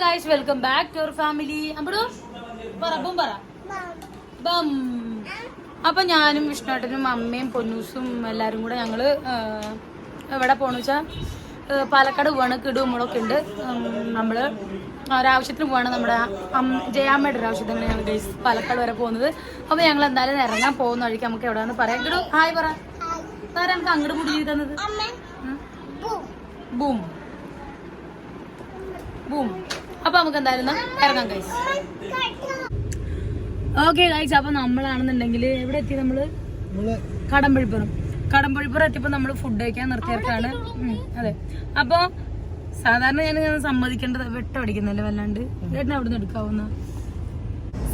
Guys welcome back to our family അമ്പടു? പറ boom പറ. ബം. അപ്പൊ ഞാനും വിഷ്ണുട്ടനും അമ്മയും പൊന്നൂസും എല്ലാരും കൂടെ ഞങ്ങൾ എവിടെ പോണെന്ന് വെച്ചാൽ പാലക്കാട് പോവാണ്. കിടുമ്പളൊക്കെ ഉണ്ട്. നമ്മൾ ഒരാവശ്യത്തിന് പോവാണ്. നമ്മുടെ ജയാമ്മയുടെ ഒരു ആവശ്യത്തിന് ഞങ്ങൾ ഗൈസ് പാലക്കാട് വരെ പോകുന്നത്. അപ്പൊ ഞങ്ങൾ എന്തായാലും ഇറങ്ങാൻ പോകുന്ന വഴിക്ക് നമുക്ക് എവിടെയാന്ന് പറയാം. കിടു ഹായ് പറ. താരം നമുക്ക് അങ്ങോട്ട് മുടി തന്നത്. ബൂം. ബൂം. അപ്പൊ നമുക്ക് എന്തായിരുന്നു ഇറങ്ങാം കൈസ് ഓക്കെ കൈസ് അപ്പൊ നമ്മളാണെന്നുണ്ടെങ്കിൽ എവിടെ എത്തി നമ്മൾ? കടമ്പഴിപ്പുറം. കടമ്പഴിപ്പുറം എത്തിയപ്പോ നമ്മൾ ഫുഡ് കഴിക്കാൻ നിർത്തിയിട്ടാണ് അതെ. അപ്പൊ സാധാരണ ഞാൻ ഇങ്ങനെ സമ്മതിക്കേണ്ടത് വെട്ടമടിക്കുന്നല്ലേ വല്ലാണ്ട്? ചേട്ടൻ അവിടെ നിന്ന് എടുക്കാവുന്ന?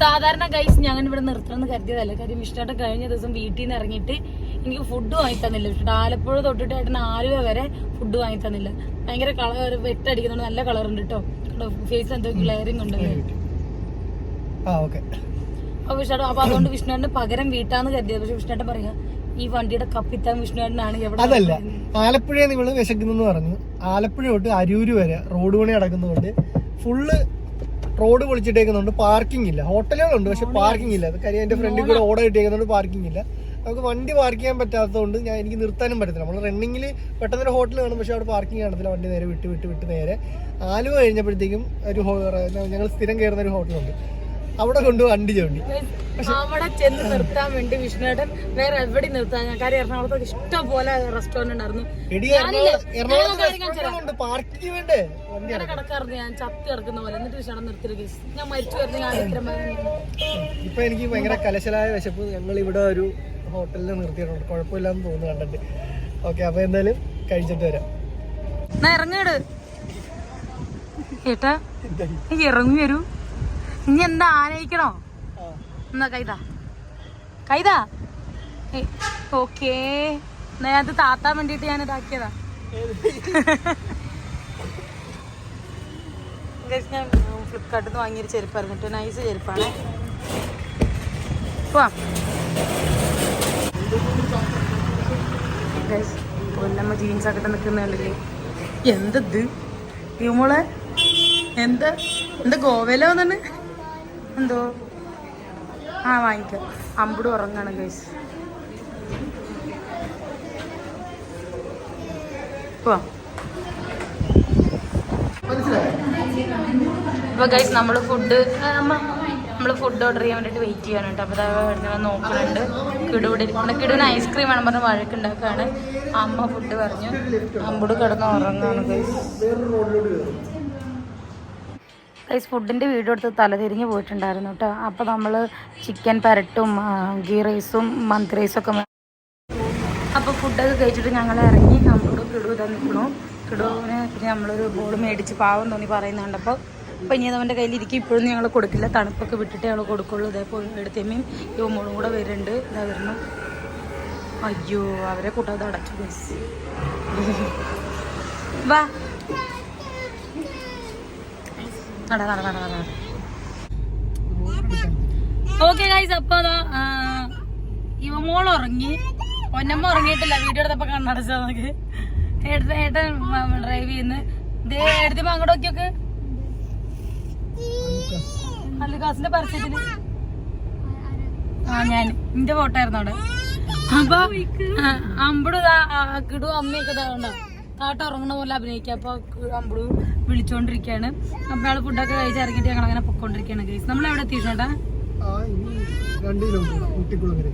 സാധാരണ ഗൈസ് ഞാൻ ഇവിടെ നിർത്തണമെന്ന് കരുതിയതല്ല. കാര്യം ഇഷ്ടമായിട്ട് കഴിഞ്ഞ ദിവസം വീട്ടിൽ നിന്ന് ഇറങ്ങിയിട്ട് എനിക്ക് ഫുഡ് വാങ്ങി തന്നില്ല. ഇഷ്ടം ആലപ്പുഴ തൊട്ടിട്ട് ഏട്ടൻ ആലുവ വരെ ഫുഡ് വാങ്ങി തന്നില്ല. ഭയങ്കര കളർ വെട്ടടിക്കുന്നുണ്ട് നല്ല കളർ ഉണ്ട് കേട്ടോ ഫേസ് എന്തോ ഗ്ലെയറിംഗ് ഉണ്ട് ആ ഓക്കെ അപ്പൊ വിഷ്ണു അപ്പൊ അതുകൊണ്ട് വിഷ്ണുവിന് പകരം വീട്ടാന്ന് കരുതിയത്. പക്ഷെ വിഷ്ണുട്ട് പറയാ ഈ വണ്ടിയുടെ കപ്പിത്താൻ വിഷ്ണുവേട്ടനാണ് എവിടെ അതല്ല ആലപ്പുഴയിൽ നിങ്ങൾ വിശക്കുന്നെന്ന് പറഞ്ഞു. ആലപ്പുഴ തൊട്ട് അരൂര് വരെ റോഡ് പണി നടക്കുന്നതുകൊണ്ട് ഫുള്ള് റോഡ് പൊളിച്ചിട്ടേക്കുന്നുണ്ട് പാർക്കിംഗ് ഇല്ല. ഹോട്ടലുകളുണ്ട് പക്ഷെ പാർക്കിംഗ് ഇല്ല. അത് കാര്യം എന്റെ ഫ്രണ്ടിൽ കൂടെ ഓർഡർ ഇട്ടേക്കുന്നതുകൊണ്ട് പാർക്കിംഗ് ഇല്ല. നമുക്ക് വണ്ടി പാർക്ക് ചെയ്യാൻ പറ്റാത്തതുകൊണ്ട് ഞാൻ എനിക്ക് നിർത്താനും പറ്റത്തില്ല. നമ്മൾ റണ്ണിങ്ങിൽ പെട്ടെന്നൊരു ഹോട്ടൽ കാണും പക്ഷെ അവിടെ പാർക്കിംഗ് കാണത്തില്ല. വണ്ടി നേരെ വിട്ട് വിട്ട് വിട്ട് നേരെ. ആലുവ കഴിഞ്ഞപ്പോഴത്തേക്കും ഒരു ഞങ്ങൾ സ്ഥിരം കയറുന്ന ഒരു ഹോട്ടലുണ്ട് അവിടെ കൊണ്ട് വണ്ടി ചവിട്ടി. അവിടെ ചെന്ന് നിർത്താൻ വേണ്ടി വിഷ്ണുവേട്ടൻ വേറെ എവിടെ നിർത്താൻ കാര്യം എറണാകുളത്ത് ഇഷ്ടം പോലെ റെസ്റ്റോറന്റ് ഉണ്ടായിരുന്നു ഞാൻ കിടക്കാറുണ്ട് ഞാൻ ചത്തി കിടക്കുന്ന പോലെ. എന്നിട്ട് വിഷ്ണു നിർത്തിയത് കേസ് ഞാൻ മരിച്ചു വരുന്ന ഞാൻ ഇപ്പൊ എനിക്ക് ഭയങ്കര കലശലായ വിശപ്പ്. ഞങ്ങൾ ഇവിടെ ഒരു ഹോട്ടലിൽ നിർത്തിയിട്ടുണ്ട്. കുഴപ്പമില്ലാന്ന് തോന്നുന്നു കണ്ടിട്ട്. ഓക്കെ അപ്പൊ എന്തായാലും കഴിച്ചിട്ട് വരാം. ഏട്ടാ നീ ഇറങ്ങി വരൂ. ഇനി എന്താ ആനയിക്കണോ? എന്നാ കൈതാ. കൈതാ? ഓക്കേ. എന്നാ അത് താത്താൻ വേണ്ടിട്ട് ഞാൻ ഇതാക്കിയതാ. ഞാൻ ഫ്ലിപ്കാർട്ടിൽ നിന്ന് വാങ്ങിയൊരു ചെരുപ്പായിരുന്നു കേട്ടോ നൈസ് ചെരുപ്പാണ്. പോവാം. പൊന്നമ്മ ജീൻസ് ആക്കിട്ട് നിൽക്കുന്നല്ലേ എന്തത് ഇവമോളെ എന്താ? എന്താ ഗോവയിലോ വന്നെ എന്തോ? ആ വാങ്ങിക്കാം. അമ്പുട് ഉറങ്ങാണ് ഗൈസ് പോ. ഇപ്പൊ ഗൈസ് നമ്മൾ ഫുഡ് നമ്മൾ ഫുഡ് ഓർഡർ ചെയ്യാൻ വേണ്ടിട്ട് വെയിറ്റ് ചെയ്യാൻ കേട്ടോ അപ്പോൾ അതാ നോക്കുന്നുണ്ട്. കിടുവിടെ കിടുവിന് ഐസ്ക്രീം വേണം പറഞ്ഞ് വഴക്കുണ്ടാക്കാണ്. അമ്മ ഫുഡ് പറഞ്ഞു. അമ്പൂട് കിടന്ന് ഉറങ്ങാണ് ഗൈസ് ഗൈസ് ഫുഡിന്റെ വീഡിയോ എടുത്ത് തലതിരിഞ്ഞ് പോയിട്ടുണ്ടായിരുന്നു കേട്ടോ അപ്പോൾ നമ്മൾ ചിക്കൻ പരട്ടും ഗീ റൈസും മന്തി റൈസും ഒക്കെ അപ്പോൾ ഫുഡൊക്കെ കഴിച്ചിട്ട് ഞങ്ങൾ ഇറങ്ങി. നമ്മളോട് കിടു ഇതാ നിൽക്കണു കിടുവിന് പിന്നെ നമ്മളൊരു ബോൾ മേടിച്ച് പാവം തോന്നി പറയുന്നുണ്ട് അപ്പോൾ അപ്പോൾ ഇനി അവന്റെ കയ്യിൽ ഇരിക്കും ഇപ്പോഴും ഞങ്ങൾ കൊടുക്കില്ല. തണുപ്പൊക്കെ വിട്ടിട്ട് ഞങ്ങൾ കൊടുക്കുള്ളൂ. ഇതേപോലെ ഈ മോളും കൂടെ വരുന്നുണ്ട്. ഇതാ വരുന്നു. അയ്യോ അവരെ കൂട്ടാതെ അടച്ചു. വാ. നട നട ഓക്കെ ഗൈസ് അപ്പൊ ഇവ മോൾ ഉറങ്ങി. പൊന്നമ്മ ഉറങ്ങിയിട്ടില്ല. വീഡിയോ എടുത്തപ്പോ കണ്ണടച്ചാ നമുക്ക് ഏട്ടൻ ഏട്ടൻ ഡ്രൈവ് ചെയ്യുന്നു. ദേ അങ്ങോട്ട് നോക്കിയൊക്കെ. അല്ലുകാസിന്റെ പരസ്യത്തിൽ ആ ഞാൻ എന്റെ ഫോട്ടോ ആയിരുന്നു അവിടെ. അപ്പൊ അമ്പടും കിടും അമ്മയൊക്കെ ഇതാ താട്ട ഉറങ്ങണ പോലെ അഭിനയിക്കുക. അപ്പൊ നമ്മൾ വിളിച്ചോണ്ടിരിക്കയാണ് വിളിച്ചോണ്ടിരിക്കാണ്. അപ്പൊ ആൾ ഫുഡൊക്കെ കഴിച്ച് ഇറങ്ങിയിട്ട് ഞങ്ങൾ അങ്ങനെ പൊക്കോണ്ടിരിക്കയാണ് ഗ്രീസ് നമ്മൾ എവിടെ എത്തിയിട്ടാ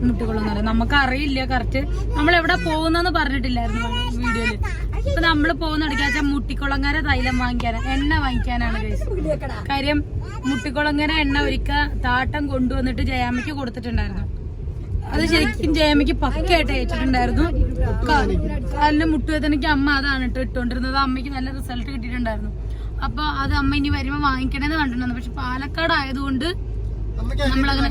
മുട്ടുകൊള്ളുന്നത് നമുക്ക് അറിയില്ല കറക്റ്റ് നമ്മൾ എവിടെ പോകുന്നെന്ന് പറഞ്ഞിട്ടില്ലായിരുന്നു വീഡിയോയിൽ. ഇപ്പൊ നമ്മൾ പോകുന്ന ഇടയ്ക്കാച്ച മുട്ടിക്കുളങ്ങര തൈലം വാങ്ങിക്കാനാണ് എണ്ണ വാങ്ങിക്കാനാണ്. കാര്യം മുട്ടിക്കുളങ്ങര എണ്ണ ഒരിക്ക താട്ടം കൊണ്ടുവന്നിട്ട് ജയാമയ്ക്ക് കൊടുത്തിട്ടുണ്ടായിരുന്നു. അത് ശരിക്കും ജയമ്മക്ക് പക്കയായിട്ട് ഏറ്റിട്ടുണ്ടായിരുന്നു. കാലിന്റെ മുട്ടുവേദനയ്ക്ക് അമ്മ അതാണ് ഇട്ട് ഇട്ടുകൊണ്ടിരുന്നത് അമ്മയ്ക്ക് നല്ല റിസൾട്ട് കിട്ടിയിട്ടുണ്ടായിരുന്നു. അപ്പൊ അത് അമ്മ ഇനി വരുമ്പോ വാങ്ങിക്കണേന്ന് കണ്ടിട്ടുണ്ടായിരുന്നു. പക്ഷെ പാലക്കാട് ആയതുകൊണ്ട് നമ്മളങ്ങനെ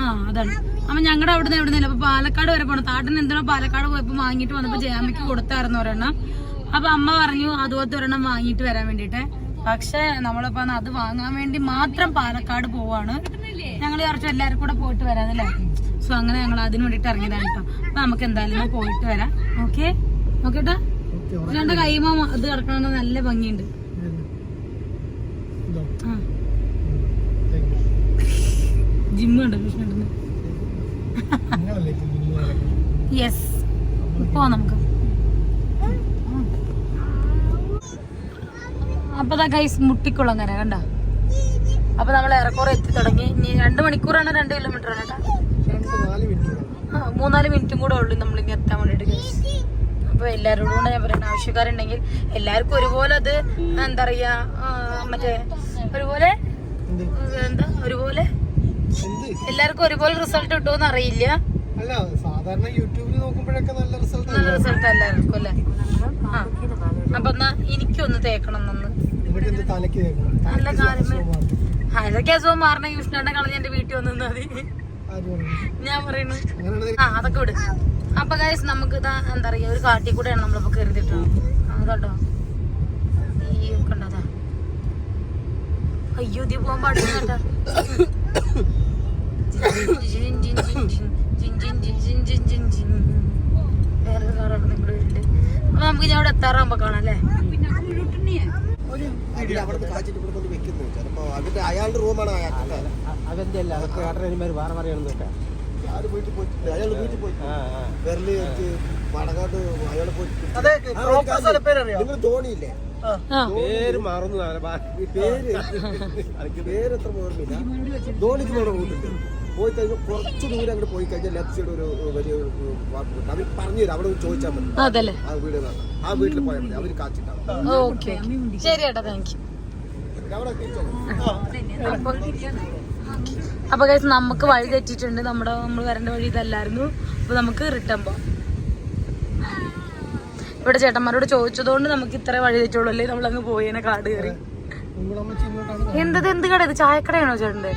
ആ അതാണ്. അപ്പൊ ഞങ്ങളുടെ അവിടെ നിന്ന് എവിടെ അപ്പൊ പാലക്കാട് വരെ പോണം. താട്ടൻ എന്തോ പാലക്കാട് പോയപ്പോ വാങ്ങിയിട്ട് വന്നപ്പോ ജയാമ്മയ്ക്ക് കൊടുത്തായിരുന്നു ഒരെണ്ണം. അപ്പൊ അമ്മ പറഞ്ഞു അതുപോലത്തെ ഒരെണ്ണം വാങ്ങിയിട്ട് വരാൻ വേണ്ടിട്ടെ പക്ഷെ നമ്മളിപ്പോ അത് വാങ്ങാൻ വേണ്ടി മാത്രം പാലക്കാട് പോവാണ്. ഞങ്ങൾ കുറച്ച് എല്ലാവരും കൂടെ പോയിട്ട് വരാന്നല്ലേ? സോ അങ്ങനെ ഞങ്ങൾ അതിന് വേണ്ടിയിട്ട് ഇറങ്ങിയതാണ് കേട്ടോ അപ്പൊ നമുക്ക് എന്തായാലും പോയിട്ട് വരാം. ഓക്കെ നോക്കട്ടെ രണ്ട് കൈമ ഇത് കിടക്കണ നല്ല ഭംഗിയുണ്ട്. ജിമ്മുണ്ട് കൃഷ്ണേട്ടന്? യെസ് പോവാം നമുക്ക്. അപ്പതാ ഗൈസ് മുട്ടിക്കുളങ്ങര കണ്ട? അപ്പൊ നമ്മൾ ഏറെക്കുറെ എത്തി തുടങ്ങി. ഇനി രണ്ട് മണിക്കൂറാണ് രണ്ട് കിലോമീറ്റർ ആണ് കേട്ടോ. മൂന്നാൽ മിനിറ്റും കൂടെ ഉള്ളു നമ്മൾ ഇനി എത്താൻ വേണ്ടിട്ട് ഗൈസ് അപ്പൊ എല്ലാവരോടും കൂടെ ഞാൻ പറയുന്ന ആവശ്യക്കാരുണ്ടെങ്കിൽ എല്ലാവർക്കും ഒരുപോലെ അത് എന്താ പറയാ മറ്റേ ഒരുപോലെ എന്താ? ഒരുപോലെ? എല്ലാവർക്കും ഒരുപോലെ റിസൾട്ട് കിട്ടുമെന്ന് അറിയില്ല. അല്ല സാധാരണ യൂട്യൂബിൽ നോക്കുമ്പോഴൊക്കെ നല്ല റിസൾട്ട് നല്ല റിസൾട്ട് എല്ലാവർക്കും അല്ലേ? ആ അപ്പൊ എന്നാ എനിക്കൊന്ന് തേക്കണം എന്ന് അല്ല കാര്യം അതൊക്കെ അസുഖം മാറണ കളഞ്ഞ കളഞ്ഞ് എന്റെ വീട്ടിൽ വന്നു മതി. ഞാൻ ആ അതൊക്കെ വിട്. അപ്പൊ ഗൈസ് നമുക്ക് ഇതാ എന്താ പറയാ ഒരു കാട്ടി കൂടെയാണ് നമ്മളിപ്പോ കരുതിട്ടോ ഈ കണ്ടതാ അയ്യോ ഇതി പോകാൻ പാടില്ല നമുക്ക് ഞാൻ അവിടെ കാച്ചിട്ട് വെക്കുന്നത് ചിലപ്പോ അതിന്റെ അയാളുടെ റൂമാണ് അയാളുടെ അവന്റെ അല്ല അതൊക്കെ ഏട്ടന്മാര് വേറെ പറയണം നോക്കാം അയാൾ വീട്ടിൽ പോയി അയാൾ വീട്ടിൽ പോയി. വെറൽ വടങ്ങോട്ട് അയാൾ പോയി നിങ്ങൾ ധോണിയില്ലേ? ആ. പേര് മറന്നു പേര് പേര് എത്ര ഓർമ്മയില്ല ധോണിക്ക് റൂട്ടുണ്ട്. പോയി കഴിഞ്ഞാൽ കുറച്ച് ദൂരം അങ്ങോട്ട് പോയി കഴിഞ്ഞാൽ ലെഫ്റ്റ് സൈഡ് ഒരു വലിയ വാക്കുണ്ട് അവർ പറഞ്ഞുതരും അവിടെ ചോദിച്ചാൽ മതി. ആ വീട് ആ വീട്ടിൽ പോയാൽ മതി. അവർ കാച്ചിട്ടാണ് ഓക്കെ ശരി ഏട്ടാ താങ്ക് യു അവിടെ എത്തിച്ചോ അപ്പൊ അപ്പൊ നമുക്ക് വഴി തെറ്റിയിട്ടുണ്ട്. നമ്മുടെ നമ്മൾ വരേണ്ട വഴി ഇതല്ലായിരുന്നു. അപ്പൊ നമുക്ക് റിട്ടേൺ പോവാം. ഇവിടെ ചേട്ടന്മാരോട് ചോദിച്ചതുകൊണ്ട് നമുക്ക് ഇത്ര വഴി തെറ്റുള്ളൂ. അല്ലേ? നമ്മളങ്ങ് പോയേനെ കാട് കയറി. എന്തത് എന്ത് കട ഇത്? ചായക്കടയാണോ ചേട്ടന്റെ?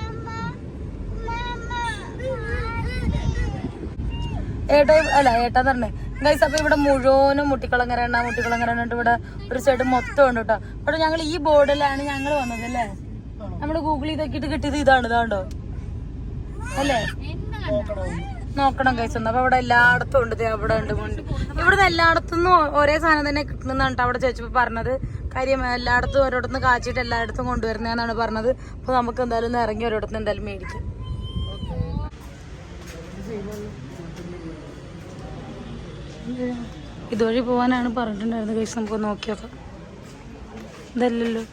ഏട്ടാ അല്ല ഏട്ടാ തന്നെ. ഗൈസ് അപ്പൊ ഇവിടെ മുഴുവനും മുട്ടിക്കളങ്ങരണ്ണ എണ്ണ മുട്ടിക്കുളങ്ങര എന്നിട്ട് ഇവിടെ ഒരു സൈഡ് മൊത്തം ഉണ്ട് കേട്ടോ. അവിടെ ഞങ്ങൾ ഈ ബോർഡിലാണ് ഞങ്ങൾ വന്നത് അല്ലേ? നമ്മൾ ഗൂഗിൾ ചെയ്തൊക്കെയിട്ട് കിട്ടിയത് ഇതാണ് ഇതാണ്ടോ? അല്ലേ? നോക്കണം കഴിച്ചൊന്നും അപ്പൊ അവിടെ എല്ലായിടത്തും ഉണ്ട് അവിടെ ഉണ്ട് ഇവിടുന്ന് എല്ലായിടത്തും ഒരേ സാധനം തന്നെ കിട്ടുന്നതാണ് അവിടെ ചോദിച്ചപ്പോ പറഞ്ഞത്. കാര്യം എല്ലായിടത്തും ഓരോടത്തുനിന്ന് കാച്ചിട്ട് എല്ലായിടത്തും കൊണ്ടുവരുന്നതെന്നാണ് പറഞ്ഞത്. അപ്പൊ നമുക്ക് എന്തായാലും ഒന്ന് ഇറങ്ങി ഓരോടത്തുനിന്ന് എന്തായാലും മേടിക്കും. ഇതുവഴി പോകാനാണ് പറഞ്ഞിട്ടുണ്ടായിരുന്നത് ഗൈസ് നമുക്ക് നോക്കിയൊക്കെ. നോക്കാം ഇതല്ലല്ലോ.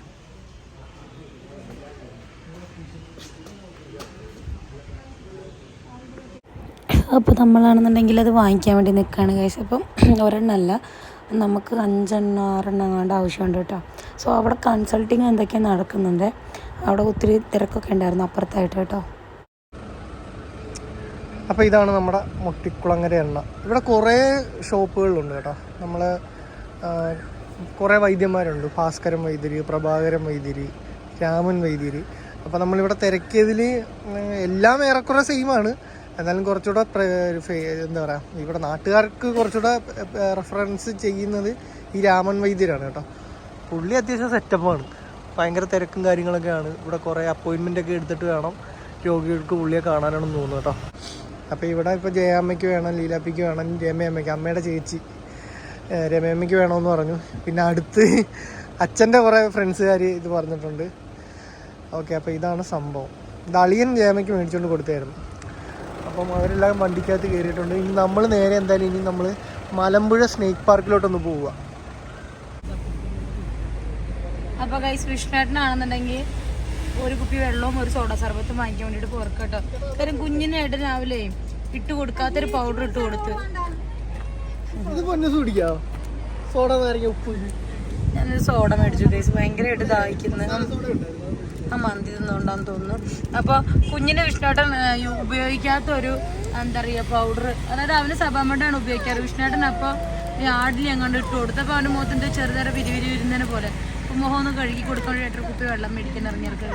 അപ്പോൾ നമ്മളാണെന്നുണ്ടെങ്കിൽ അത് വാങ്ങിക്കാൻ വേണ്ടി നിൽക്കുകയാണ് കേസ് അപ്പം ഒരെണ്ണമല്ല നമുക്ക് അഞ്ചെണ്ണം ആറെണ്ണം അങ്ങാണ്ട് ആവശ്യമുണ്ട് കേട്ടോ. സോ അവിടെ കൺസൾട്ടിങ് എന്തൊക്കെയാണ് നടക്കുന്നുണ്ട് അവിടെ ഒത്തിരി തിരക്കൊക്കെ ഉണ്ടായിരുന്നു അപ്പുറത്തായിട്ട് കേട്ടോ. അപ്പോൾ ഇതാണ് നമ്മുടെ മുട്ടിക്കുളങ്ങര എണ്ണ. ഇവിടെ കുറേ ഷോപ്പുകളുണ്ട് കേട്ടോ. നമ്മൾ കുറേ വൈദ്യന്മാരുണ്ട്. ഭാസ്കരൻ വൈദ്യരി പ്രഭാകരൻ വൈദ്യരി രാമൻ വൈദ്യരി. അപ്പോൾ നമ്മളിവിടെ തിരക്കിയതിൽ എല്ലാം ഏറെക്കുറെ സെയിമാണ് എന്നാലും കുറച്ചുകൂടെ എന്താ പറയുക ഇവിടെ നാട്ടുകാർക്ക് കുറച്ചുകൂടെ റെഫറൻസ് ചെയ്യുന്നത് ഈ രാമൻ വൈദ്യരാണ് കേട്ടോ. പുള്ളി അത്യാവശ്യം സെറ്റപ്പാണ് ഭയങ്കര തിരക്കും കാര്യങ്ങളൊക്കെയാണ്. ഇവിടെ കുറേ അപ്പോയിൻമെന്റ് ഒക്കെ എടുത്തിട്ട് വേണം രോഗികൾക്ക് പുള്ളിയെ കാണാനാണെന്ന് തോന്നുന്നു കേട്ടോ. അപ്പോൾ ഇവിടെ ഇപ്പോൾ ജയാമ്മയ്ക്ക് വേണം ലീലാപ്പിക്ക് വേണം രമയമ്മയ്ക്ക് അമ്മയുടെ ചേച്ചി രമയമ്മയ്ക്ക് വേണമെന്ന് പറഞ്ഞു. പിന്നെ അടുത്ത് അച്ഛന്റെ കുറേ ഫ്രണ്ട്സുകാർ ഇത് പറഞ്ഞിട്ടുണ്ട്. ഓക്കെ അപ്പോൾ ഇതാണ് സംഭവം. ഇത് അളിയൻ മേടിച്ചുകൊണ്ട് കൊടുത്തായിരുന്നു അപ്പം അവരെല്ലാം വണ്ടിക്കകത്ത് കയറിയിട്ടുണ്ട്. ഇനി നമ്മൾ നേരെ എന്തായാലും ഇനി നമ്മൾ മലമ്പുഴ സ്നേക്ക് പാർക്കിലോട്ടൊന്ന് പോവുക. അപ്പൊ ഗൈസ് വിഷ്ണുവേട്ടനാണെന്നുണ്ടെങ്കിൽ ഒരു കുപ്പി വെള്ളവും ഒരു സോഡ സർബത്തും വാങ്ങിക്കാൻ വേണ്ടിട്ട് പോർക്കട്ടോ കാര്യം ഏട്ടൻ രാവിലെ ഇട്ട് കൊടുക്കാത്തൊരു പൗഡർ ഇട്ട് കൊടുത്ത്. ഇത് പൊന്നു സൂടിക്കോ. സോഡ ഉപ്പ്. ഞാനൊരു സോഡ മേടിച്ചു ഗൈസ് ഭയങ്കരമായിട്ട് ദാഹിക്കുന്നു. ആ മന്തി തിന്നുകൊണ്ടാന്ന് തോന്നുന്നു. അപ്പോൾ കുഞ്ഞിന് വിഷ്ണുവേട്ടൻ ആ, ഉപയോഗിക്കാത്ത ഒരു എന്താ പറയുക പൗഡർ അതായത് അവന് സഭാമണ്ടാണ് ഉപയോഗിക്കാറ്. വിഷ്ണുവേട്ടൻ അപ്പോൾ ഈ ആടിൽ അങ്ങോട്ട് ഇട്ട് കൊടുത്തപ്പോൾ അപ്പൊ മുഖത്തിന്റെ ചെറുതര വിരിവിരി വിരുന്നതിനെ പോലെ. അപ്പോൾ മുഖം ഒന്ന് കഴുകി കൊടുക്കാൻ വേണ്ടി കുപ്പി വെള്ളം മേടിക്കാൻ ഇറങ്ങിയിറക്കാം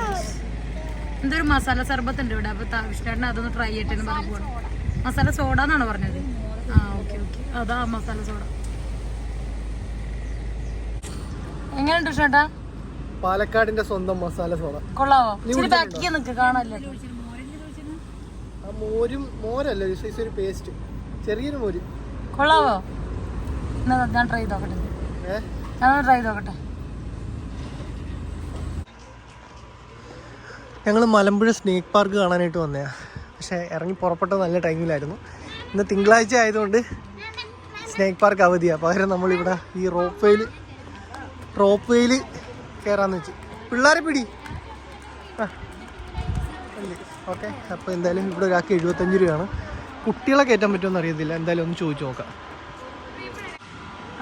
എന്തൊരു മസാല സർബത്ത് ഉണ്ട് ഇവിടെ അപ്പോൾ വിഷ്ണുട്ടൻ അതൊന്ന് ട്രൈ ചെയ്യട്ടെ എന്ന് പറഞ്ഞു പോകണം മസാല സോഡ എന്നാണ് പറഞ്ഞത്? ആ ഓക്കെ ഓക്കെ അതാ മസാല സോഡ എങ്ങനെയുണ്ട് വിഷ്ണുവേട്ടാ? പാലക്കാടിന്റെ സ്വന്തം മസാല സോഡ. കൊള്ളാവോ? ആ മോരും മോരല്ല ഒരു പേസ്റ്റ് ചെറിയൊരു മോര്. കൊള്ളാവോ? ഞാൻ ട്രൈ നോക്കട്ടെ ഞാൻ ട്രൈ നോക്കട്ടെ ഞങ്ങൾ മലമ്പുഴ സ്നേക്ക് പാർക്ക് കാണാനായിട്ട് വന്നതാണ് പക്ഷേ ഇറങ്ങി പുറപ്പെട്ട നല്ല ടൈമിലായിരുന്നു ഇന്ന് തിങ്കളാഴ്ച ആയതുകൊണ്ട് സ്നേക്ക് പാർക്ക് അവധിയാണ് പകരം നമ്മളിവിടെ ഈ റോപ്പ് വേയിൽ റോപ്പ് വേയിൽ കയറാന്ന് വെച്ച്. പിള്ളേരെ പിടി. ഓക്കെ. അപ്പോൾ എന്തായാലും ഇവിടെ ഒരാൾക്ക് എഴുപത്തഞ്ച് രൂപയാണ്. കുട്ടികളെ കയറ്റാൻ പറ്റുമെന്ന് അറിയത്തില്ല. എന്തായാലും ഒന്ന് ചോദിച്ചു നോക്കാം.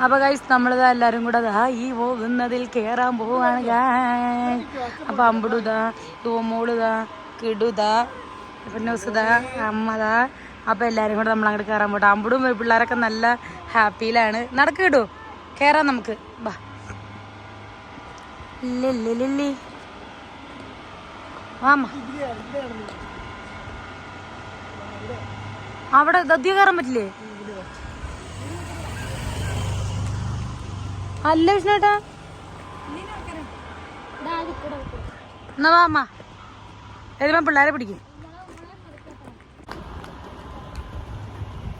അപ്പൊ ഗൈസ് നമ്മളിതാ എല്ലാരും കൂടെ ദാ ഈ പോകുന്നതിൽ കേറാൻ പോവാണ് guys. അപ്പൊ അമ്പടുതാ മോളുതാ കിടുതാ പിന്നോസുതാ അമ്മതാ അപ്പൊ എല്ലാരും കൂടെ നമ്മൾ അങ്ങോട്ട് കയറാൻ പോട്ടെ. അമ്പടും പിള്ളേരൊക്കെ നല്ല ഹാപ്പിയിലാണ് നടക്ക് കിടൂ. കേറാം നമുക്ക്. ബാ. ലില്ലി വാമ്മ അവിടെ ദദ്യ കയറാൻ പറ്റില്ലേ? അല്ല വിഷ്ണുട്ടാ. എന്നാ വാ അമ്മ ഏതുമ്പോ പിള്ളേരെ പിടിക്കും.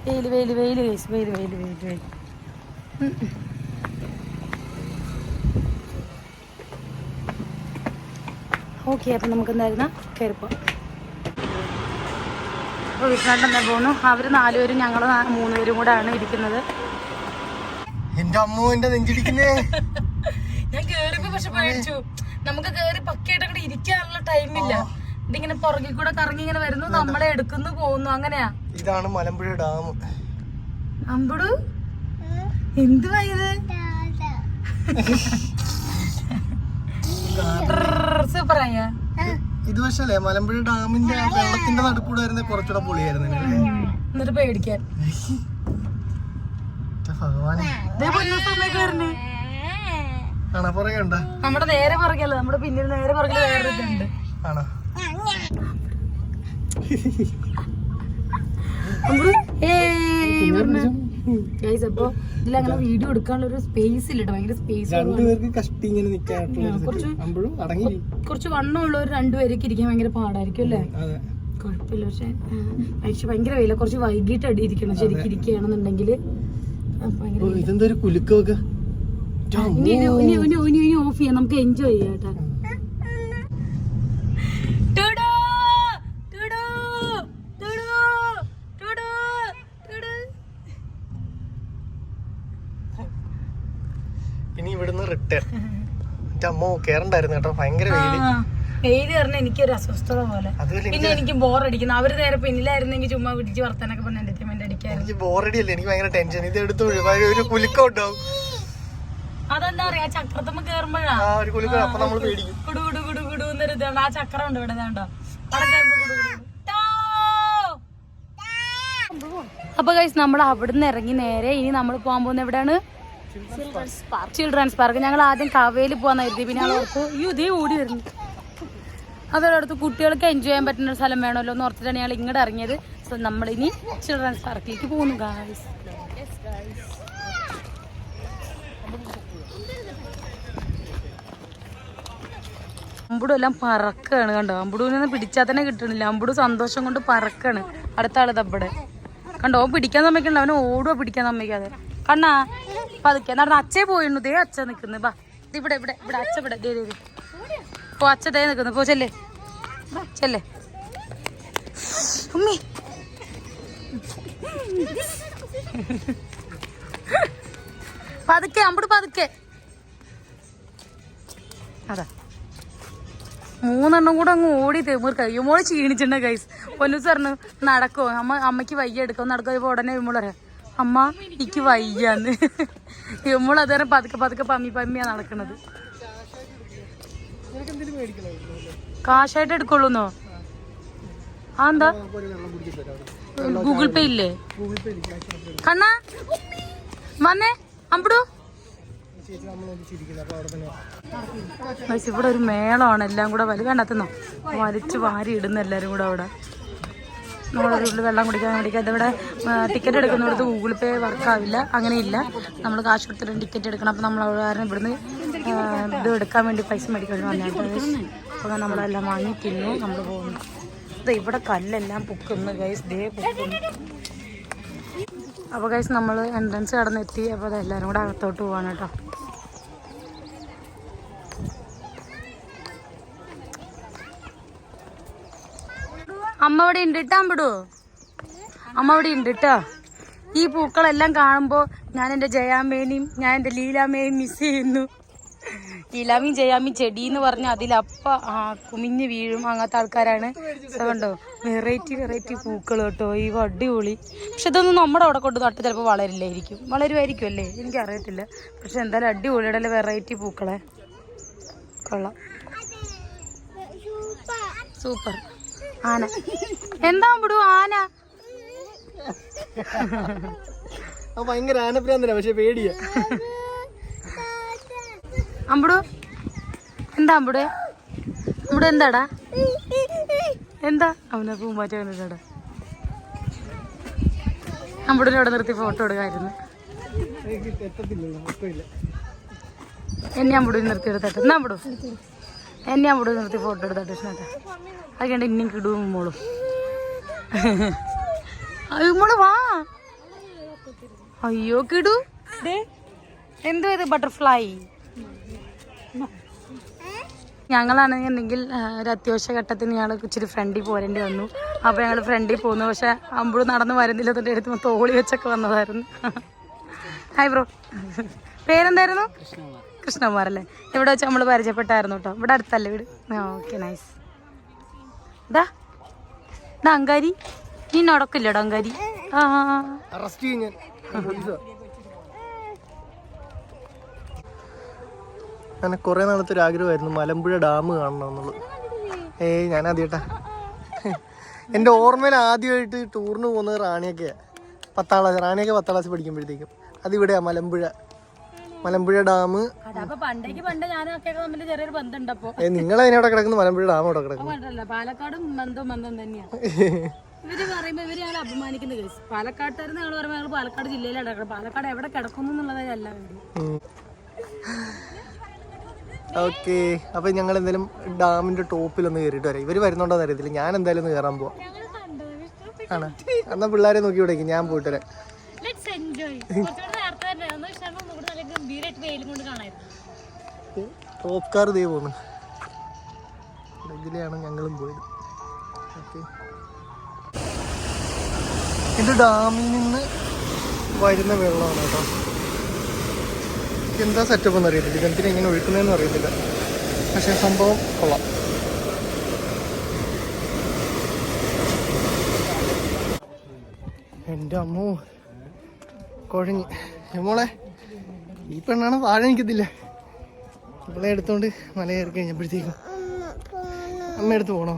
വെയിൽ വെയിൽ വെയിൽ വെയിൽ വെയിൽ വെയിൽ വെയിൽ ഓക്കെ അപ്പം നമുക്ക് എന്തായിരുന്ന കയറിപ്പോ അപ്പോൾ വിഷ്ണുട്ടൻ തന്നെ പോകുന്നു അവർ നാലുപേരും ഞങ്ങൾ മൂന്നുപേരും കൂടെ ആണ് ഇരിക്കുന്നത്. എന്റെ അമ്മ എന്റെ നെഞ്ചിടിക്കുന്നേ. ഞാൻ കേറിപ്പോ പക്ഷെ പേടിച്ചു. നമുക്ക് കേറി പക്കയായിട്ട് അങ്ങോട്ട് ഇരിക്കാനുള്ള ടൈമില്ല ഇതിങ്ങനെ പുറകിൽ കൂടെ കറങ്ങി ഇങ്ങനെ വരുന്നു നമ്മളെ എടുക്കുന്നു പോകുന്നു അങ്ങനെയാ. ഇതാണ് മലമ്പുഴ ഡാം. അമ്പടു? എന്തുവാ ഇത്? സൂപ്പറായ? ഇത് പക്ഷേ മലമ്പുഴ ഡാമിന്റെ വെള്ളത്തിന്റെ നടുക്കൂടെ വരുന്ന കുറച്ചുകൂടെ പൊളിയായിരുന്നു എന്നിട്ട് പേടിക്കാൻ. നമ്മുടെ നേരെ പുറകല്ല നമ്മുടെ പിന്നിൽ നേരെ പുറകിൽ വേറെ ഇതുണ്ട്. അമ്പടു ഏയ് പറഞ്ഞ. അങ്ങനെ വീഡിയോ എടുക്കാനുള്ള ഒരു സ്പേസ് ഇല്ല. ഭയങ്കര സ്പേസ് കുറച്ച് വണ്ണം കുറച്ച് വണ്ണമുള്ളവർ രണ്ടുപേരൊക്കെ ഇരിക്കാൻ ഭയങ്കര പാടായിരിക്കും അല്ലേ? കുഴപ്പമില്ല. പക്ഷെ പക്ഷെ ഭയങ്കര വെയില. കുറച്ച് വൈകിട്ട് അടി ഇരിക്കണം ശരിക്കും ഇരിക്കുകയാണെന്നുണ്ടെങ്കിൽ ഇനി ഇനി ഇനി ഓഫ് ചെയ്യാം. നമുക്ക് എൻജോയ് ചെയ്യാം കേട്ടോ. എന്റെ അമ്മ കേറണ്ടായിരുന്നു കേട്ടോ ഭയങ്കര വെയിൽ. വെയിൽ കാരണം എനിക്കൊരു അസ്വസ്ഥത പോലെ. പിന്നെ എനിക്ക് ബോറടിക്കുന്നു. അവർ നേരെ പിന്നിലായിരുന്നെങ്കിൽ ചുമ്മാ പിടിച്ച് വർത്തനൊക്കെ പറഞ്ഞ എന്റർടൈൻമെന്റ് അടിക്കാറ് എനിക്ക് ബോറടിയല്ലേ എനിക്ക് ഭയങ്കര ടെൻഷൻ ഇത് എടുത്ത് ഒരു കുലുക്കം ഉണ്ടാവും. അതെന്താ പറയാ ചക്രത്തമ്മ കേറുമ്പോഴാ. ആ ഒരു കുലുക്കം. അപ്പൊ നമ്മൾ പേടിക്കും. കുടു കുടു കുടു കുടു എന്നൊരു ഇതാണ്. ആ ചക്രം ഉണ്ട് ഇവിടെ ഇതാണ്ടോ? അവിടെ. അപ്പൊ ഗൈസ് നമ്മൾ അവിടുന്ന് ഇറങ്ങി നേരെ ഇനി നമ്മൾ പോകാൻ പോകുന്ന എവിടെയാണ്? ചിൽഡ്രൻസ് പാർക്ക് ഞങ്ങൾ ആദ്യം കവയിൽ പോകാൻ കരുതി. പിന്നെ ഞങ്ങൾക്ക് അയ്യോ ഇതേ ഓടി വരുന്നു. അവരോടത്ത് കുട്ടികൾക്ക് എൻജോയ് ചെയ്യാൻ പറ്റുന്ന ഒരു സ്ഥലം വേണമല്ലോ എന്ന് ഓർത്തിട്ടാണ് ഞങ്ങൾ ഇങ്ങോട്ട് ഇറങ്ങിയത്. സോ നമ്മളിനി ചിൽഡ്രൻസ് പാർക്കിലേക്ക് പോകുന്നു ഗായ്സ് അമ്പുടു എല്ലാം പറക്കാണ് കണ്ടോ? അമ്പുടുവിനെ പിടിച്ചാൽ തന്നെ കിട്ടണില്ല. അമ്പുടു സന്തോഷം കൊണ്ട് പറക്കാണ്. അടുത്ത ആൾ തപ്പടെ കണ്ടോ? പിടിക്കാൻ സമ്മതിക്കണ്ട അവനെ ഓടുക പിടിക്കാൻ സമ്മതിക്കാതെ. കണ്ണാ. പതുക്കെ. നടന്ന് അച്ഛേ പോയിരുന്നു ദേ അച്ഛ നിക്കുന്നു ബാ. ഇവിടെ ഇവിടെ ഇവിടെ അച്ഛ ഇവിടെ. ദേ ദേ. പോ അച്ഛ ദേ നിക്കുന്നു പോ ചെല്ലേ. ചെല്ലേ. ഉമ്മി. പതുക്കെ അമ്പട് പതുക്കെ. അതാ. മൂന്നെണ്ണം കൂടെ അങ്ങ് ഓടി തെമൂർ കയ്യുമോൾ ക്ഷീണിച്ചിട്ടുണ്ട് ഗൈസ് പൊന്നൂസ് പറഞ്ഞു നടക്കുമോ അമ്മ അമ്മയ്ക്ക് വയ്യ എടുക്കോ നടക്കോ ഇപ്പൊ ഉടനെ പറയാം അമ്മ എനിക്ക് വയ്യാന്ന്. നമ്മൾ അതുവരെ പതുക്കെ പതുക്കെ പമ്മി പമ്മിയാ നടക്കണത്. കാശായിട്ട് എടുക്കുള്ളൂന്നോ? ആ എന്താ? ഗൂഗിൾ പേ ഇല്ലേ? കണ്ണാ വന്നേ അമ്പടൂ. ഇവിടെ ഒരു മേളമാണ്. എല്ലാം കൂടെ വലി കണ്ടെത്തുന്നോ വലിച്ചു വാരി ഇടുന്ന എല്ലാരും കൂടെ അവിടെ. നമ്മളൊരു വെള്ളം കുടിക്കാൻ വേണ്ടിയിട്ട് ഇതിവിടെ ടിക്കറ്റ് എടുക്കുന്നിടത്ത് ഗൂഗിൾ പേ വർക്കാവില്ല അങ്ങനെയില്ല. നമ്മൾ കാശ് കൊടുത്തിട്ട് ടിക്കറ്റ് എടുക്കണം. അപ്പം നമ്മൾ കാരണം ഇവിടുന്ന് ഇത് എടുക്കാൻ വേണ്ടി പൈസ മേടിക്കാൻ വന്നിട്ട് അപ്പോൾ നമ്മളെല്ലാം വാങ്ങി തിന്നു. നമ്മൾ പോകുന്നു. ഇത് ഇവിടെ കല്ലെല്ലാം പൊക്കുന്നു ഗൈസ് ദേ പൊക്കുന്നു. അപ്പോൾ ഗൈസ് നമ്മൾ എൻട്രൻസ് കടന്നെത്തി. അപ്പോൾ അതെല്ലാവരും കൂടെ അകത്തോട്ട് പോവാണ് അമ്മ അവിടെ ഉണ്ട് ഇട്ടാൻ വിടുവോ അമ്മ അവിടെ ഉണ്ട് കേട്ടോ ഈ പൂക്കളെല്ലാം കാണുമ്പോൾ ഞാൻ എന്റെ ജയാമ്മേനെയും ഞാൻ എന്റെ ലീലാമേയും മിസ് ചെയ്യുന്നു. ലീലാമീൻ ജയാമീൻ ചെടി എന്ന് പറഞ്ഞാൽ അതിലപ്പ കുമിഞ്ഞ് വീഴും. അങ്ങനത്തെ ആൾക്കാരാണ്. കണ്ടോ? വെറൈറ്റി വെറൈറ്റി പൂക്കൾ കേട്ടോ. ഈ അടിപൊളി. പക്ഷെ ഇതൊന്നും നമ്മുടെ അവിടെ കൊണ്ട് നട്ട് ചിലപ്പോൾ വളരില്ലായിരിക്കും. വളരുമായിരിക്കും അല്ലേ? എനിക്കറിയത്തില്ല. പക്ഷെ എന്തായാലും അടിപൊളിയുടെ വെറൈറ്റി പൂക്കളെ. കൊള്ളാം. സൂപ്പർ ആന. എന്താ വിടൂ ആന ഭയങ്കര ആനപ്രാന്തന പക്ഷെ പേടിയ. അമ്പടു. എന്താ അമ്പടു? അമ്പടു എന്താടാ? എന്താ? അവനെ പൂമ്പാറ്റ വന്നിട്ടാടാ. അമ്പടിനെ അവിടെ നിർത്തി ഫോട്ടോ എടുക്കായിരുന്നു. എന്നെ അമ്പടി നിർത്തി എടുത്തട്ടെ എന്നാ അമ്പടു? എന്നെ അവിടെ നിർത്തി ഫോട്ടോ എടുത്തട്ടെ ഇഷ്ണട്ടെ അതൊക്കെ ഇന്നും കിടും മോളും. അയ്യോ മോൾ വാ. അയ്യോ കിടു. ദേ, എന്തോ ഇത് ബട്ടർഫ്ലൈ ഞങ്ങളാണെന്നുണ്ടെങ്കിൽ എന്തെങ്കിൽ ഒരു അത്യാവശ്യ ഘട്ടത്തിന് ഞങ്ങൾ ഇച്ചിരി ഫ്രണ്ടിൽ പോരേണ്ടി വന്നു. അപ്പോൾ ഞങ്ങൾ ഫ്രണ്ടിൽ പോകുന്നു പക്ഷേ അമ്പഴ് നടന്ന് വരുന്നില്ല എന്നിട്ട് എടുത്ത് തോളി വെച്ചൊക്കെ വന്നതായിരുന്നു. ഹായ് ബ്രോ പേരെന്തായിരുന്നു? കൃഷ്ണകുമാർ അല്ലേ ഇവിടെ വെച്ച് നമ്മൾ പരിചയപ്പെട്ടായിരുന്നു കേട്ടോ. ഇവിടെ അടുത്തല്ലേ വീട്? ഓക്കെ നൈസ് ഇതാ. ഇതാ അങ്കാരി. നീ നടക്കില്ലടോ അങ്കാരി. ആ അങ്ങനെ കുറെ നാളത്തെ ഒരു ആഗ്രഹമായിരുന്നു മലമ്പുഴ ഡാം കാണണം എന്നുള്ളത് ഏയ് ഞാൻ ആദ്യമായിട്ടാ എന്റെ ഓർമ്മയിൽ ആദ്യമായിട്ട് ടൂറിന് പോകുന്നത് റാണിയൊക്കെയാ. പത്താം ക്ലാസ് റാണിയൊക്കെ പത്താം ക്ലാസ് പഠിക്കുമ്പോഴത്തേക്കും. അതിവിടെയാ മലമ്പുഴ. മലമ്പുഴ ഡാം. പണ്ടേക്ക് പണ്ട് ഞാനും ഒക്കെ തമ്മിൽ ചെറിയൊരു ബന്ധമുണ്ട് അപ്പൊ ഏ നിങ്ങളതിനവിടെ കിടക്കുന്നു മലമ്പുഴ ഡാം അവിടെ കിടക്കുന്നു. പാലക്കാടും ബന്ധം ബന്ധം തന്നെയാണ് ഇവർ പറയുമ്പോ ഇവർ ഞങ്ങൾ അഭിമാനിക്കുന്ന കേസ്. പാലക്കാട്ടുകാർ ഞങ്ങൾ പറയുമ്പോൾ ഞങ്ങൾ പാലക്കാട് ജില്ലയിലാണ് കിടക്കുന്നത് പാലക്കാട് എവിടെ കിടക്കുന്നു എന്നുള്ളതല്ല ഓക്കെ അപ്പൊ ഞങ്ങൾ എന്തായാലും ഡാമിന്റെ ടോപ്പിൽ ഒന്ന് കയറിയിട്ട് വരാം. ഇവർ വരുന്നുണ്ടോന്ന് അറിയത്തില്ല. ഞാൻ എന്തായാലും ഒന്ന് കയറാൻ പോവാം. ആണ്. എന്നാ പിള്ളേരെ നോക്കി വിടേക്ക് ഞാൻ പോയിട്ട് വരാം ലെറ്റ്സ് എൻജോയ് നേരത്തെ തന്നെ ഒന്ന് ക്ഷമ ഒന്നുകൂടെ കൊണ്ട് ടോപ്പ് കാർ ദേ ഇതിലെയാണ് ഞങ്ങളും പോയത്. ഓക്കെ. ഇത് ഡാമിൽ നിന്ന് വരുന്ന വെള്ളമാണ് കേട്ടോ. എന്താ സെറ്റപ്പ് എന്ന് അറിയത്തില്ല. ഇതെന്തിനാ എങ്ങനെ ഒഴുക്കുന്നതെന്ന് അറിയത്തില്ല. പക്ഷെ സംഭവം കൊള്ളാം. എന്റെ അമ്മു കുഴഞ്ഞ്. മോളെ. ഈ പെണ്ണാണ് താഴെ നിൽക്കത്തില്ല ഇവിടെ എടുത്തോണ്ട് മല കയറി കഴിഞ്ഞപ്പോഴത്തേക്കും അമ്മ എടുത്ത് പോണോ?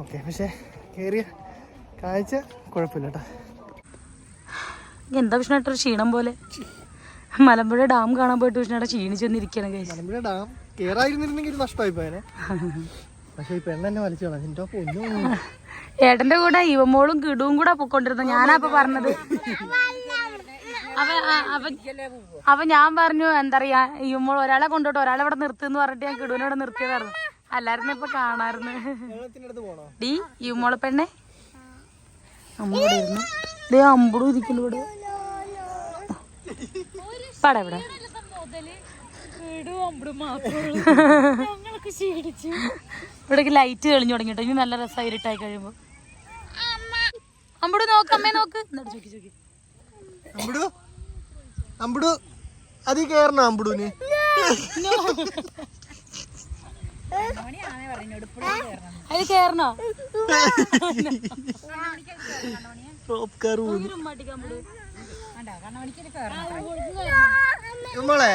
ഓക്കെ പക്ഷേ കയറിയ കാഴ്ച കുഴപ്പമില്ല കേട്ടോ എന്താ വിഷ്ണുട്ടൊരു ക്ഷീണം പോലെ? മലമ്പുഴ ഡാം കാണാൻ പോയിട്ട് വിഷ്ണുടെ ക്ഷീണിച്ചൊന്നിരിക്കണം വന്നിരിക്കണം മലമ്പുഴ ഡാം കയറായിരുന്നിരുന്നെങ്കിൽ നഷ്ടമായി പോയനെ പക്ഷെ ഈ പെണ്ണെന്നെ വലിച്ചു കളഞ്ഞു. ഒന്നും ഏട്ടന്റെ കൂടെ ഇവമോളും കിടുവും കൂടെ പൊക്കൊണ്ടിരുന്നു. ഞാനാ പറഞ്ഞത്. അപ്പൊ ഞാൻ പറഞ്ഞു എന്താ പറയാ ഇമ്മോൾ ഒരാളെ കൊണ്ടോട്ടെ ഒരാളെ ഇവിടെ നിർത്തുന്ന് പറഞ്ഞിട്ട് ഞാൻ കിടുവിനെ ഇവിടെ നിർത്തിയതായിരുന്നു. അല്ലായിരുന്നു ഇപ്പൊ കാണാറുണ്ട് ഡി ഡീ ഇവമോളെ പെണ്ണെ. അമ്മ ഇവിടെ ഇരുന്നു. ദേ അമ്പടും ഇരിക്കുന്നു ഇവിടെ. പടാ ഇവിടെ. ഇവിടേക്ക് ലൈറ്റ് തെളിഞ്ഞു തുടങ്ങിട്ടോ. ഇനി നല്ല രസമായി ഇരുട്ടായി കഴിയുമ്പോ. അമ്പടു നോക്ക് അമ്മേ നോക്ക്. എന്നിട്ട് ചോക്കി ചോക്കി അമ്പുടു? അമ്പുടു അതി കേറണ അമ്പുടുവിന്. അതിൽ കേറണോ. ടോപ്പ് കാർ നമ്മളെ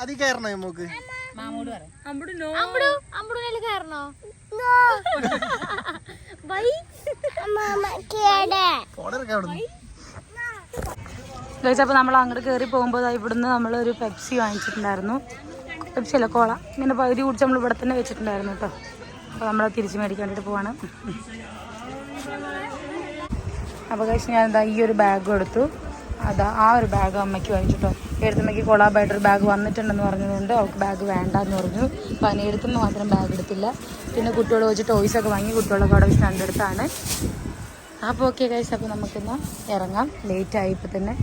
അതിൽ കയറണോ നമുക്ക് ഫോണെടുക്കാം കയറണോ അവിടെ ഗൈസ് അപ്പോൾ നമ്മൾ അങ്ങോട്ട് കയറി പോകുമ്പോൾ ഇവിടുന്ന് നമ്മൾ ഒരു പെപ്സി വാങ്ങിച്ചിട്ടുണ്ടായിരുന്നു. പെപ്സി അല്ല കോള ഇങ്ങനെ പകുതി കുടിച്ച് നമ്മൾ ഇവിടെ തന്നെ വെച്ചിട്ടുണ്ടായിരുന്നു കേട്ടോ. അപ്പോൾ നമ്മൾ തിരിച്ച് മേടിക്കാൻ വേണ്ടിയിട്ട് പോവാണ്. അപ്പോൾ കഴിച്ച് ഞാൻ എന്താ ഈ ഒരു ബാഗ് എടുത്തു. അതാ ആ ഒരു ബാഗ് അമ്മയ്ക്ക് വാങ്ങിച്ചിട്ടോ എഴുത്തുമ്മയ്ക്ക് കൊളാബായിട്ടൊരു ബാഗ് വന്നിട്ടുണ്ടെന്ന് പറഞ്ഞതുകൊണ്ട് അവൾക്ക് ബാഗ് വേണ്ട എന്ന് പറഞ്ഞു. അപ്പോൾ അതിന് മാത്രം ബാഗ് എടുത്തില്ല. പിന്നെ കുട്ടികളെ വെച്ച് ടോയ്സ് ഒക്കെ വാങ്ങി കുട്ടികളൊക്കെ അവിടെ വെച്ച് കണ്ടെടുത്താണ് അപ്പോൾ ഓക്കെ കഴിച്ച് അപ്പോൾ നമുക്കിന്ന് ഇറങ്ങാം. ലേറ്റ് ആയി ഇപ്പം തന്നെ.